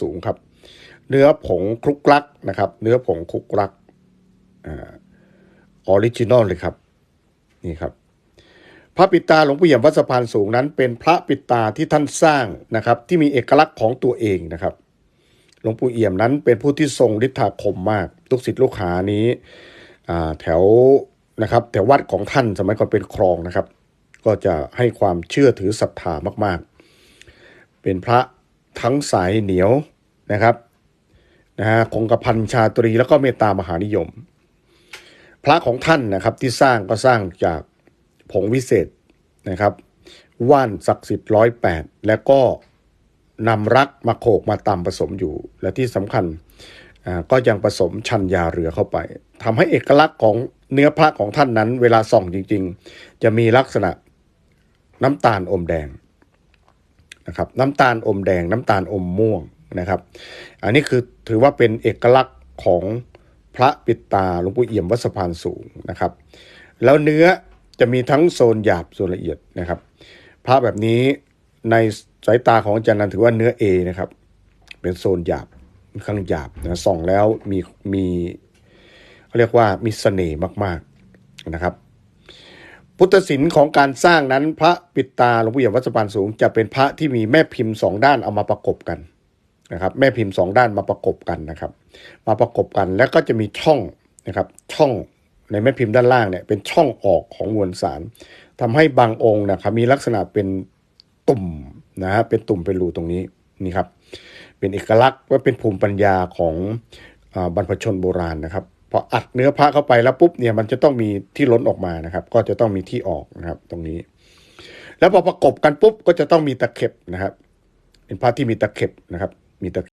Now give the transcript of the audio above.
สูงครับ เนื้อผงคลุกคลักนะครับ เนื้อผงคลุกคลักออริจินอลเลยครับ นี่ครับ พระปิตาหลวงปู่เอี่ยมวัดสะพานสูงนั้น เป็นพระปิตาที่ท่านสร้างนะครับ ที่มีเอกลักษณ์ของตัวเองนะครับ หลวงปู่เอี่ยมนั้นเป็นผู้ที่ทรงฤทธาคมมากลูกศิษย์ลูกหานี้แถวนะครับแถววัดของท่านสมัยก่อนเป็นครองนะครับ ก็จะให้ความเชื่อถือศรัทธามากๆ เป็นพระ ทั้งสายเหนียวนะครับนะฮะคงกระพันชาตรีแล้วก็เมตตามหานิยม พระของท่านนะครับที่สร้างก็สร้างจากผงวิเศษนะครับ ว่านศักดิ์สิทธิ์ร้อยแปดแล้วก็นำรักมาโขกมาตำผสมอยู่ และที่สำคัญอ่าก็ยังผสมชันยาเรือเข้าไปทำให้เอกลักษณ์ของเนื้อพระของท่านนั้น เวลาส่องจริง ๆ จะมีลักษณะน้ำตาลอมแดง นะครับน้ำตาลอมแดงน้ำตาลอมม่วงนะครับ อันนี้คือถือว่าเป็นเอกลักษณ์ของพระปิดตาหลวงปู่เอี่ยมวัดสะพานสูงนะครับ แล้วเนื้อจะมีทั้งโซนหยาบโซนละเอียดนะครับ พระแบบนี้ในสายตาของอาจารย์นันถือว่าเนื้อ A นะครับ เป็นโซนหยาบข้างหยาบนะส่องแล้วมีมีเขาเรียกว่ามีเสน่ห์มากๆนะครับ พุทธศิลป์ของการสร้างนั้นพระปิดตาหลวงปู่เอี่ยมวัดสะพานสูง จะเป็นพระที่มีแม่พิมพ์สองด้านเอามาประกบกันนะครับ แม่พิมพ์สองด้านมาประกบกันนะครับ มาประกบกันแล้วก็จะมีช่องนะครับ ช่องในแม่พิมพ์ด้านล่างเนี่ยเป็นช่องออกของมวลสารทำให้บางองค์นะครับมีลักษณะเป็นตุ่มนะฮะเป็นตุ่มเป็นรูตรงนี้นี่ครับ เป็นเอกลักษณ์ว่าเป็นภูมิปัญญาของอบรรพชนโบราณนะครับ พออัดเนื้อพระเข้าไปแล้วปุ๊บเนี่ยมันจะต้องมีที่ล้นออกมานะครับ ก็จะต้องมีที่ออกนะครับ ตรงนี้ แล้วพอประกบกันปุ๊บก็จะต้องมีตะเข็บนะครับ เป็นพระที่มีตะเข็บนะครับ มีตะ